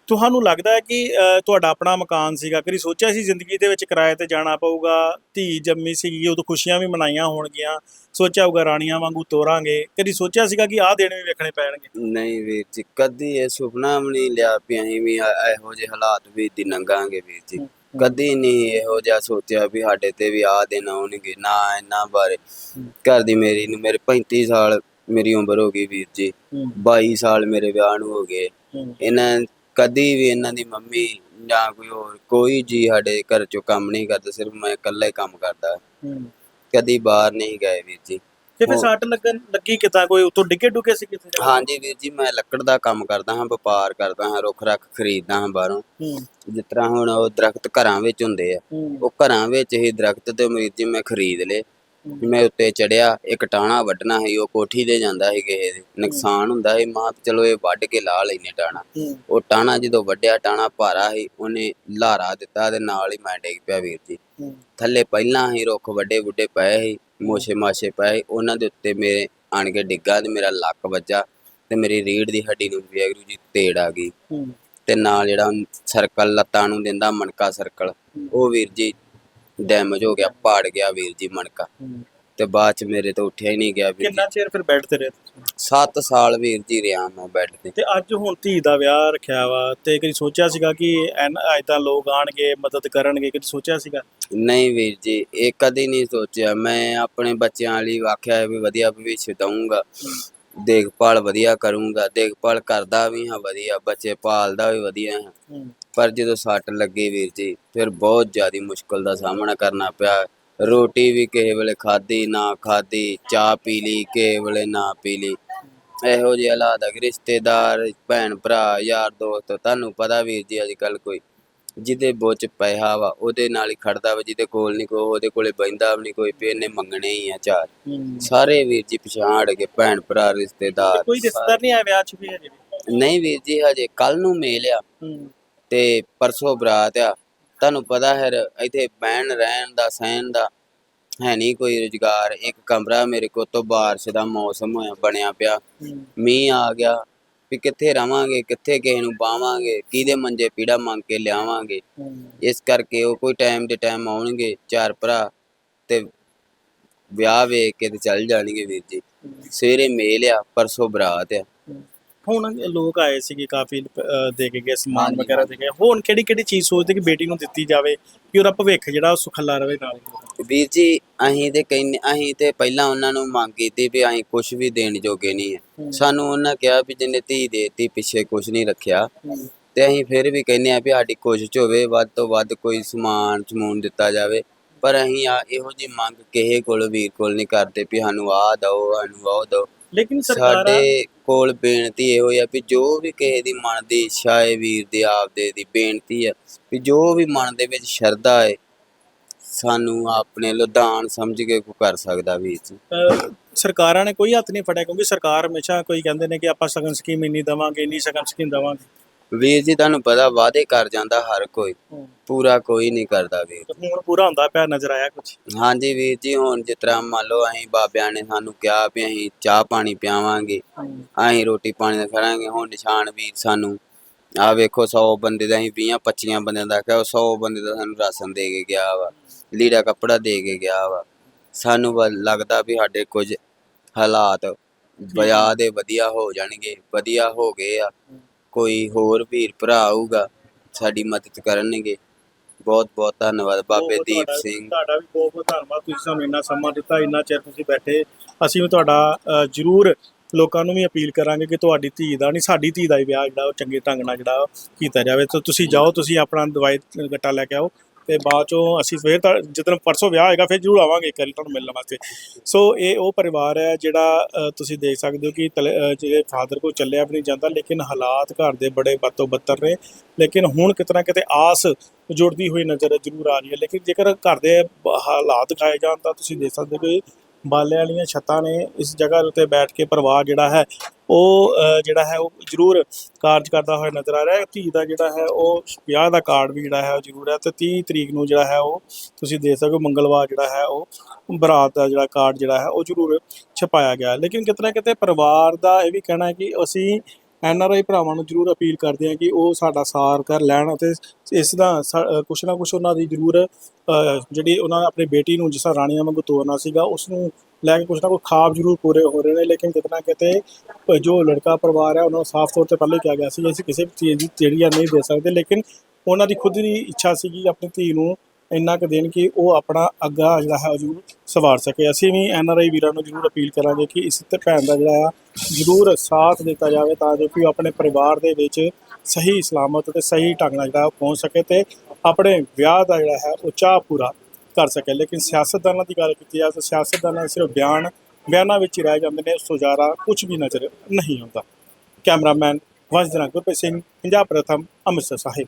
S4: ਤੁਹਾਨੂੰ ਲੱਗਦਾ ਹੈ ਕਿ ਤੁਹਾਡਾ ਆਪਣਾ ਮਕਾਨ ਸੀਗਾ? ਕਦੀ ਸੋਚਿਆ ਸੀ ਜ਼ਿੰਦਗੀ ਦੇ ਵਿੱਚ ਕਿਰਾਏ ਤੇ ਜਾਣਾ ਪਊਗਾ? ਧੀ ਜੰਮੀ ਸੀਗੀ ਉਦੋਂ ਖੁਸ਼ੀਆਂ ਵੀ ਮਨਾਈਆਂ ਹੋਣਗੀਆਂ। ਸੋਚਿਆ ਹੋਊਗਾ ਰਾਣੀਆਂ ਵਾਂਗੂ ਤੋਰਾਂਗੇ। ਕਦੀ ਸੋਚਿਆ ਸੀਗਾ ਕਿ ਆਹ ਦਿਨ ਵੀ ਵੇਖਣੇ ਪੈਣਗੇ?
S1: ਨਹੀਂ ਵੀਰ ਜੀ ਕਦੀ ਇਹ ਸੁਪਨਾ ਵੀ ਨਹੀਂ ਲਿਆ ਵੀ ਅਸੀਂ ਵੀ ਇਹ- ਇਹੋ ਜਿਹੇ ਹਾਲਾਤ ਵੀ ਦੀ ਲੰਘਾਂਗੇ ਵੀਰ ਜੀ। ਕਦੀ ਨਹੀਂ ਇਹੋ ਜਿਹਾ ਸੋਚਿਆ ਵੀ ਸਾਡੇ ਤੇ ਵੀ ਆ ਦਿਨ ਆਉਣਗੇ ਨਾ ਇਹਨਾਂ ਬਾਰੇ। ਘਰ ਦੀ ਮੇਰੀ ਨੂੰ ਮੇਰੇ 35 ਸਾਲ ਮੇਰੀ ਉਮਰ ਹੋ ਗਈ ਵੀਰ ਜੀ। 22 ਸਾਲ ਮੇਰੇ ਵਿਆਹ ਨੂੰ ਹੋ ਗਏ। ਇਹਨਾਂ ਕਦੀ ਵੀ ਇਹਨਾਂ ਦੀ ਮੰਮੀ ਜਾਂ ਕੋਈ ਹੋਰ ਕੋਈ ਜੀ ਸਾਡੇ ਘਰ ਚੋਂ ਕੰਮ ਨਹੀਂ ਕਰਦਾ ਸਿਰਫ ਮੈਂ ਇਕੱਲਾ ਹੀ ਕੰਮ ਕਰਦਾ। ਕਦੀ ਬਾਹਰ ਨਹੀਂ ਗਏ ਵੀਰ ਜੀ।
S4: ਤੇ ਫਿਰ ਸੱਟ ਲੱਗਣ ਲੱਗੀ ਕਿਤਾ ਕੋਈ ਉਤੋਂ ਡਿੱਗੇ ਡੁੱਗੇ ਸੀ ਕਿਤੇ
S1: ਹਾਂਜੀ ਵੀਰ ਜੀ ਮੈਂ ਲੱਕੜ ਦਾ ਕੰਮ ਕਰਦਾ ਹਾਂ ਵਪਾਰ ਕਰਦਾ ਹਾਂ ਰੁੱਖ ਰੱਖ ਖਰੀਦਦਾ ਹਾਂ ਬਾਹਰੋਂ। ਜਿਸ ਤਰ੍ਹਾਂ ਹੁਣ ਉਹ ਦਰਖਤ ਘਰਾਂ ਵਿੱਚ ਹੁੰਦੇ ਆ ਉਹ ਘਰਾਂ ਵਿੱਚ ਹੀ ਦਰਖਤ ਤੇ ਜੀ ਮੈਂ ਖਰੀਦ ਲਏ। ਮੈਂ ਉੱਤੇ ਚੜਿਆ ਇੱਕ ਟਾਣਾ ਵੱਢਣਾ ਸੀ ਉਹ ਕੋਠੀ ਤੇ ਜਾਂਦਾ ਸੀ ਕਿਸੇ ਦੇ। ਨੁਕਸਾਨ ਹੁੰਦਾ ਸੀ ਮਾਂ ਚਲੋ ਇਹ ਵੱਢ ਕੇ ਲਾ ਲੈਨੇ ਟਾਣਾ। ਉਹ ਟਾਣਾ ਜਦੋਂ ਵੱਢਿਆ ਟਾਣਾ ਭਾਰਾ ਸੀ ਉਹਨੇ ਲਾਰਾ ਦਿੱਤਾ ਤੇ ਨਾਲ ਹੀ ਮੈਂ ਡਿੱਗ ਪਿਆ ਵੀਰ ਜੀ। ਥੱਲੇ ਪਹਿਲਾਂ ਹੀ ਰੁੱਖ ਵੱਡੇ ਬੁੱਢੇ ਪਏ ਸੀ ਮੋਛੇ ਮਾਛੇ ਪਏ ਉਹਨਾਂ ਦੇ ਉੱਤੇ ਮੇਰੇ ਆਣ ਕੇ ਡਿੱਗਾ ਤੇ ਮੇਰਾ ਲੱਕ ਵੱਜਾ ਤੇ ਮੇਰੀ ਰੀੜ ਦੀ ਹੱਡੀ ਨੂੰ ਵਾਹਿਗੁਰੂ ਜੀ ਤੇੜ ਆ ਗਈ। ਤੇ ਨਾਲ ਜਿਹੜਾ ਸਰਕਲ ਲੱਤਾਂ ਨੂੰ ਦਿੰਦਾ ਮਣਕਾ ਸਰਕਲ ਉਹ ਵੀਰ ਜੀ ਡੈਮੇਜ ਹੋ ਗਿਆ ਪਾੜ ਗਿਆ ਵੀਰ ਜੀ ਮਣਕਾ। ਤੇ ਬਾਅਦ ਚ ਮੇਰੇ ਤੋਂ ਉੱਠਿਆ ਹੀ ਨਹੀਂ ਗਿਆ ਵੀਰ
S4: ਕਿੰਨਾ ਚਿਰ ਫਿਰ ਬੈੱਡ ਤੇ ਰਹੇ ਤੁਸੀਂ?
S1: 7 ਸਾਲ ਵੀਰ ਜੀ ਰਿਹਾ ਮੈਂ ਬੈੱਡ ਤੇ।
S4: ਤੇ ਅੱਜ ਹੁਣ ਧੀ ਦਾ ਵਿਆਹ ਰੱਖਿਆ ਵਾ ਤੇ ਕਦੀ ਸੋਚਿਆ ਸੀਗਾ ਕਿ ਐਨ ਤਾਂ ਲੋਕ ਆਣਗੇ ਮਦਦ ਕਰਨਗੇ ਕਦੀ ਸੋਚਿਆ ਸੀਗਾ?
S1: ਨਹੀਂ ਵੀਰ ਜੀ ਇਹ ਕਦੀ ਨਹੀਂ ਸੋਚਿਆ। ਮੈਂ ਆਪਣੇ ਬੱਚਿਆਂ ਲਈ ਆਖਿਆ ਹੈ ਵੀ ਵਧੀਆ ਭਵਿੱਖ ਦਊਂਗਾ। ਦੇਖਭਾਲ ਵਧੀਆ ਕਰੂੰਗਾ। ਦੇਖਭਾਲ ਕਰਦਾ ਵੀ ਹਾਂ ਵਧੀਆ ਬੱਚੇ ਪਾਲਦਾ ਵੀ ਵਧੀਆ ਹੂੰ। ਪਰ ਜਦੋਂ ਸੱਟ ਲੱਗੀ ਵੀਰ ਜੀ ਫਿਰ ਬਹੁਤ ਜ਼ਿਆਦਾ ਮੁਸ਼ਕਲ ਦਾ ਸਾਹਮਣਾ ਕਰਨਾ ਪਿਆ। ਰੋਟੀ ਵੀ ਕਿਸੇ ਵੇਲੇ ਖਾਧੀ ਨਾ ਖਾਧੀ ਚਾਹ ਪੀ ਲਈ ਕਿਸੇ ਵੇਲੇ ਨਾ ਪੀ ਲਈ। ਇਹੋ ਜਿਹੇ ਹਾਲਾਤ ਆ ਕਿ ਰਿਸ਼ਤੇਦਾਰ ਭੈਣ ਭਰਾ ਯਾਰ ਦੋਸਤ ਤੁਹਾਨੂੰ ਪਤਾ ਵੀਰ ਜੀ ਅੱਜ ਕੱਲ ਕੋਈ ਜਿਹਦੇ ਬੋਚ ਪੈਸਾ ਵਾ ਉਹਦੇ ਨਾਲ ਹੀ ਖੜਦਾ ਵਾ ਜਿਹਦੇ ਕੋਲ ਨਹੀਂ ਕੋਈ ਉਹਦੇ ਕੋਲੇ ਬੈਂਦਾ ਵੀ ਨਹੀਂ ਕੋਈ ਇਹਨੇ ਮੰਗਣੇ ਹੀ ਆ ਚਾਰ। ਸਾਰੇ ਵੀਰ ਜੀ ਪਛਾਣ ਕੇ ਭੈਣ ਭਰਾ ਰਿਸ਼ਤੇਦਾਰ
S4: ਕੋਈ ਰਿਸ਼ਤੇਦਾਰ ਨਹੀਂ ਆਇਆ ਵਿਆਹ 'ਚ ਵੀ ਹਜੇ
S1: ਨਹੀਂ ਵੀਰ ਜੀ ਹਜੇ ਕੱਲ ਨੂੰ ਮੇਲ ਆ। ਤੇ ਪਰਸੋਂ ਬਰਾਤ ਆ। ਤੁਹਾਨੂੰ ਪਤਾ ਹੈ ਇੱਥੇ ਬਹਿਣ ਰਹਿਣ ਦਾ ਸਹਿਣ ਦਾ ਹੈ ਨਹੀਂ ਕੋਈ ਰੁਜ਼ਗਾਰ। ਇੱਕ ਕਮਰਾ ਮੇਰੇ ਕੋਲ ਤੋਂ ਬਾਰਿਸ਼ ਦਾ ਮੌਸਮ ਹੋਇਆ ਬਣਿਆ ਪਿਆ। ਮੀਂਹ ਆ ਗਿਆ ਵੀ ਕਿੱਥੇ ਰਵਾਂਗੇ ਕਿੱਥੇ ਕਿਸੇ ਨੂੰ ਬਾਵਾਂਗੇ ਕਿਹਦੇ ਮੰਜੇ ਪੀੜਾ ਮੰਗ ਕੇ ਲਿਆਵਾਂਗੇ। ਇਸ ਕਰਕੇ ਉਹ ਕੋਈ ਟਾਈਮ ਦੇ ਟਾਈਮ ਆਉਣਗੇ ਚਾਰ ਭਰਾ ਤੇ ਵਿਆਹ ਵੇਖ ਕੇ ਤੇ ਚੱਲ ਜਾਣਗੇ ਵੀਰ ਜੀ। ਸਵੇਰੇ ਮੇਲ ਆ ਪਰਸੋਂ ਬਰਾਤ ਆ।
S4: ਹੁਣ ਲੋਕ ਆਏ ਸੀਗੇ ਕਾਫੀ ਅਹ, ਦੇ ਕੇ ਗਏ ਸਮਾਨ ਵਗੈਰਾ ਦੇ ਕੇ ਹੁਣ ਕਿਹੜੀ ਕਿਹੜੀ ਚੀਜ਼ ਸੋਚਦੇ ਕਿ ਬੇਟੀ ਨੂੰ ਦਿੱਤੀ ਜਾਵੇ ਕਿ ਉਹਦਾ ਭਵਿੱਖ ਜਿਹੜਾ ਉਹ ਸੁਖੱਲਾ ਰਵੇ ਨਾਲ?
S1: ਵੀਰ ਜੀ ਅਸੀਂ ਤੇ ਕਹਿੰਦੇ ਅਸੀਂ ਤੇ ਪਹਿਲਾਂ ਉਹਨਾਂ ਨੂੰ ਮੰਗ ਕੀਤੀ ਵੀ ਅਸੀਂ ਕੁਝ ਵੀ ਦੇਣ ਜੋਗੇ ਨਹੀਂ ਹੈ। ਸਾਨੂੰ ਉਹਨਾਂ ਕਿਹਾ ਵੀ ਜਿੰਨੇ ਧੀ ਦੇਤੀ ਪਿੱਛੇ ਕੁਝ ਨਹੀਂ ਰੱਖਿਆ। ਤੇ ਅਸੀਂ ਫਿਰ ਵੀ ਕਹਿੰਦੇ ਆ ਵੀ ਸਾਡੀ ਕੋਸ਼ਿਸ਼ ਹੋਵੇ ਵੱਧ ਤੋਂ ਵੱਧ ਕੋਈ ਸਮਾਨ ਸਮੂਨ ਦਿੱਤਾ ਜਾਵੇ। ਪਰ ਅਸੀਂ ਆ ਇਹੋ ਜੀ ਮੰਗ ਕਿਸੇ ਕੋਲ ਵੀਰ ਕੋਲ ਨਹੀਂ ਕਰਦੇ ਵੀ ਸਾਨੂੰ ਆਹ ਦਿਓ ਸਾਨੂੰ ਉਹ ਦਿਓ।
S4: ਲੇਕਿਨ ਸਰਕਾਰਾਂ
S1: ਸਾਡੇ ਕੋਲ ਬੇਨਤੀ ਇਹੋ ਆ ਵੀ ਜੋ ਵੀ ਕਿਸੇ ਦੀ ਮਨ ਦੀ ਇੱਛਾ ਹੈ ਵੀਰ ਦੀ ਆਪਦੇ ਦੀ ਬੇਨਤੀ ਹੈ ਵੀ ਜੋ ਵੀ ਮਨ ਦੇ ਵਿੱਚ ਸ਼ਰਧਾ ਹੈ ਸਾਨੂੰ ਆਪਣੇ ਲੁਧਾਨ ਸਮਝ ਕੇ ਕੋ ਕਰ ਸਕਦਾ ਵੀਰ ਜੀ।
S4: ਅਹ ਸਰਕਾਰਾਂ ਨੇ ਕੋਈ ਹੱਥ ਨਹੀਂ ਫੜਿਆ ਕਿਉਂਕਿ ਸਰਕਾਰ ਹਮੇਸ਼ਾ ਕੋਈ ਕਹਿੰਦੇ ਨੇ ਕਿ ਆਪਾਂ ਸਗਨ ਸਕੀਮ ਇੰਨੀ ਦਵਾਂਗੇ ਇੰਨੀ ਸਗਨ ਸਕੀਮ ਦਵਾਂਗੇ।
S1: ਵੀਰ ਜੀ ਤੁਹਾਨੂੰ ਪਤਾ ਵਾਅਦੇ ਕਰ ਜਾਂਦਾ ਹਰ ਕੋਈ। ਪੂਰਾ ਕੋਈ ਨਹੀਂ ਕਰਦਾ ਵੀਰ।
S4: ਹੁਣ ਪੂਰਾ ਹੁੰਦਾ ਪਿਆ ਨਜ਼ਰ ਆਇਆ ਕੁਝ
S1: ਹਾਂਜੀ ਵੀਰ ਜੀ ਹੁਣ ਜਿਸ ਤਰ੍ਹਾਂ ਮੰਨ ਲਓ ਅਸੀਂ ਬਾਬਿਆਂ ਨੇ ਸਾਨੂੰ ਕਿਹਾ ਵੀ ਅਸੀਂ ਚਾਹ ਪਾਣੀ ਪਿਆਵਾਂਗੇ ਅਸੀਂ ਰੋਟੀ ਪਾਣੀ ਦਾ ਕਰਾਂਗੇ ਹੁਣ ਨਿਸ਼ਾਨ ਵੀਰ ਸਾਨੂੰ ਆ ਵੇਖੋ 100 ਬੰਦੇ ਦਾ ਅਸੀਂ 20 25 ਬੰਦਿਆਂ ਦਾ ਕਿਹਾ 100 ਬੰਦੇ ਦਾ ਸਾਨੂੰ ਰਾਸ਼ਨ ਦੇ ਕੇ ਗਿਆ ਵਾ ਲੀੜਾ ਕੱਪੜਾ ਦੇ ਕੇ ਗਿਆ ਵਾ। ਸਾਨੂੰ ਲੱਗਦਾ ਵੀ ਸਾਡੇ ਕੁਝ ਹਾਲਾਤ ਵਿਆਹ ਦੇ ਵਧੀਆ ਹੋ ਜਾਣਗੇ ਵਧੀਆ ਹੋ ਗਏ ਆ। ਕੋਈ ਹੋਰ ਵੀਰ ਭਰਾ ਆਊਗਾ ਸਾਡੀ ਮਦਦ ਕਰਨਗੇ। ਬਹੁਤ ਬਹੁਤ ਧੰਨਵਾਦ ਬਾਬੇ
S4: ਬਹੁਤ
S1: ਦੀਪ
S4: ਤੁਹਾਡਾ-
S1: ਸਿੰਘ।
S4: ਤੁਹਾਡਾ ਵੀ ਬਹੁਤ ਬਹੁਤ ਧੰਨਵਾਦ ਤੁਸੀਂ ਸਾਨੂੰ ਇੰਨਾ ਸਮਾਂ ਦਿੱਤਾ ਇੰਨਾ ਚਿਰ ਤੁਸੀਂ ਬੈਠੇ। ਅਸੀਂ ਵੀ ਤੁਹਾਡਾ ਅ, ਜ਼ਰੂਰ ਲੋਕਾਂ ਨੂੰ ਵੀ ਅਪੀਲ ਕਰਾਂਗੇ ਕਿ ਤੁਹਾਡੀ ਧੀ ਦਾ ਨਹੀਂ ਸਾਡੀ ਧੀ ਦਾ ਹੀ ਵਿਆਹ ਜਿਹੜਾ ਉਹ ਚੰਗੇ ਢੰਗ ਨਾਲ ਜਿਹੜਾ ਉਹ ਕੀਤਾ ਜਾਵੇ। ਤਾਂ ਤੁਸੀਂ ਜਾਓ ਤੁਸੀਂ ਆਪਣਾ ਦਵਾਈ ਗੱਟਾ ਲੈ ਕੇ ਆਓ। ਤੇ ਬਾਅਦ ਚੋਂ ਅਸੀਂ ਫੇਰ ਤਾਂ ਜਦੋਂ ਪਰਸੋਂ ਵਿਆਹ ਹੋਏਗਾ ਫਿਰ ਜ਼ਰੂਰ ਆਵਾਂਗੇ ਇੱਕ ਵਾਰੀ ਤੁਹਾਨੂੰ ਮਿਲਣ ਵਾਸਤੇ। ਸੋ ਇਹ ਉਹ ਪਰਿਵਾਰ ਹੈ ਜਿਹੜਾ ਅ, ਤੁਸੀਂ ਦੇਖ ਸਕਦੇ ਹੋ ਕਿ ਤਲੇ- ਅ, ਜਿਹੜੇ ਫਾਦਰ ਕੋਲ ਚੱਲਿਆ ਵੀ ਨਹੀਂ ਜਾਂਦਾ ਲੇਕਿਨ ਹਾਲਾਤ ਘਰ ਦੇ ਬੜੇ ਬੱਤੋ ਬੱਤਰ ਨੇ। ਲੇਕਿਨ ਹੁਣ ਕਿਤੇ ਨਾ ਕਿਤੇ ਆਸ ਜੁੜਦੀ ਹੋਈ ਨਜ਼ਰ ਜ਼ਰੂਰ ਆ ਰਹੀ ਹੈ। ਲੇਕਿਨ ਜੇਕਰ ਘਰ ਦੇ ਬ- ਹਾਲਾਤ ਦਿਖਾਏ ਜਾਣ ਤਾਂ ਤੁਸੀਂ ਦੇਖ ਸਕਦੇ ਹੋ ਕਿ ਬਾਲੇ ਵਾਲੀਆਂ ਛੱਤਾਂ ਨੇ, ਇਸ ਜਗ੍ਹਾ ਦੇ ਉੱਤੇ ਬੈਠ ਕੇ ਪਰਿਵਾਰ ਜਿਹੜਾ ਹੈ, ਉਹ ਜਿਹੜਾ ਹੈ, ਉਹ ਜ਼ਰੂਰ ਕਾਰਜ ਕਰਦਾ ਹੋਇਆ ਨਜ਼ਰ ਆ ਰਿਹਾ ਹੈ। ਧੀ ਦਾ ਜਿਹੜਾ ਹੈ, ਉਹ ਵਿਆਹ ਦਾ ਕਾਰਡ ਵੀ ਜਿਹੜਾ ਹੈ, ਉਹ ਜ਼ਰੂਰ ਹੈ। ਤੇ 30 ਤਰੀਕ ਨੂੰ ਜਿਹੜਾ ਹੈ, ਉਹ ਤੁਸੀਂ ਦੇਖ ਸਕਦੇ ਹੋ, ਮੰਗਲਵਾਰ ਜਿਹੜਾ ਹੈ, ਉਹ ਬਰਾਤ ਦਾ ਜਿਹੜਾ ਕਾਰਡ ਜਿਹੜਾ ਹੈ, ਉਹ ਜ਼ਰੂਰ ਛਪਾਇਆ ਗਿਆ ਲੇਕਿਨ ਕਿਤੇ ਨਾ ਕਿਤੇ ਪਰਿਵਾਰ ਦਾ ਇਹ ਵੀ ਕਹਿਣਾ ਹੈ ਕਿ ਅਸੀਂ ਐਨ ਆਰ ਆਈ ਭਰਾਵਾਂ ਨੂੰ ਜ਼ਰੂਰ ਅਪੀਲ ਕਰਦੇ ਹਾਂ ਕਿ ਉਹ ਸਾਡਾ ਸਾਰ ਕਰ ਲੈਣ ਅਤੇ ਇਸ ਦਾ ਸਾ- ਕੁਛ ਨਾ ਕੁਛ ਉਹਨਾਂ ਦੀ ਜ਼ਰੂਰ ਜਿਹੜੀ ਉਹਨਾਂ ਨੇ ਆਪਣੀ ਬੇਟੀ ਨੂੰ ਜਿਸ ਤਰ੍ਹਾਂ ਰਾਣੀਆਂ ਵਾਂਗੂ ਤੋਰਨਾ ਸੀਗਾ, ਉਸ ਨੂੰ ਲੈ ਕੇ ਕੁਛ ਨਾ ਕੁਛ ਖਾਬ ਜ਼ਰੂਰ ਪੂਰੇ ਹੋ ਰਹੇ ਨੇ, ਲੇਕਿਨ ਕਿਤੇ ਨਾ ਕਿਤੇ ਜੋ ਲੜਕਾ ਪਰਿਵਾਰ ਹੈ, ਉਹਨਾਂ ਨੂੰ ਸਾਫ਼ ਤੌਰ ਤੇ ਪਹਿਲੇ ਕਿਹਾ ਗਿਆ ਸੀ ਅਸੀਂ ਕਿਸੇ ਵੀ ਚੀਜ਼ ਦੀ ਤੇੜੀਆਂ ਨਹੀਂ ਦੇ ਸਕਦੇ, ਲੇਕਿਨ ਉਹਨਾਂ ਦੀ ਖੁਦ ਦੀ ਇੱਛਾ ਸੀਗੀ ਆਪਣੀ ਧੀ ਨੂੰ ਇੰਨਾ ਕੁ ਦੇਣ ਕਿ ਉਹ ਆਪਣਾ ਅੱਗਾ ਜਿਹੜਾ ਹੈ ਉਹ ਜ਼ਰੂਰ ਸਵਾਰ ਸਕੇ। ਅਸੀਂ ਵੀ ਐਨ ਆਰ ਆਈ ਵੀਰਾਂ ਨੂੰ ਜ਼ਰੂਰ ਅਪੀਲ ਕਰਾਂਗੇ ਕਿ ਇਸ ਤੇ ਭੈਣ ਦਾ ਜਿਹੜਾ ਆ ਜ਼ਰੂਰ ਸਾਥ ਦਿੱਤਾ ਜਾਵੇ ਤਾਂ ਜੋ ਕਿ ਉਹ ਆਪਣੇ ਪਰਿਵਾਰ ਦੇ ਵਿੱਚ ਸਹੀ ਸਲਾਮਤ ਤੇ ਸਹੀ ਢੰਗ ਨਾਲ ਜਿਹੜਾ ਉਹ ਪਹੁੰਚ ਸਕੇ ਤੇ ਆਪਣੇ ਵਿਆਹ ਦਾ ਜਿਹੜਾ ਹੈ ਉਹ ਚਾਹ ਪੂਰਾ ਕਰ ਸਕੇ। ਲੇਕਿਨ ਸਿਆਸਤਦਾਨਾਂ ਦੀ ਗੱਲ ਕੀਤੀ ਜਾਵੇ ਤਾਂ ਸਿਆਸਤਦਾਨਾਂ ਸਿਰਫ ਬਿਆਨ ਬਿਆਨਾਂ ਵਿੱਚ ਹੀ ਰਹਿ ਜਾਂਦੇ ਨੇ ਉਸ ਤੋਂ ਜ਼ਿਆਦਾ ਕੁਝ ਵੀ ਨਜ਼ਰ ਨਹੀਂ ਆਉਂਦਾ। ਕੈਮਰਾਮੈਨ ਵੰਸ਼ਜਨਾ ਗੁਰਪ੍ਰੀਤ ਸਿੰਘ, ਪੰਜਾਬ ਪ੍ਰਥਮ ਅੰਮ੍ਰਿਤਸਰ ਸਾਹਿਬ।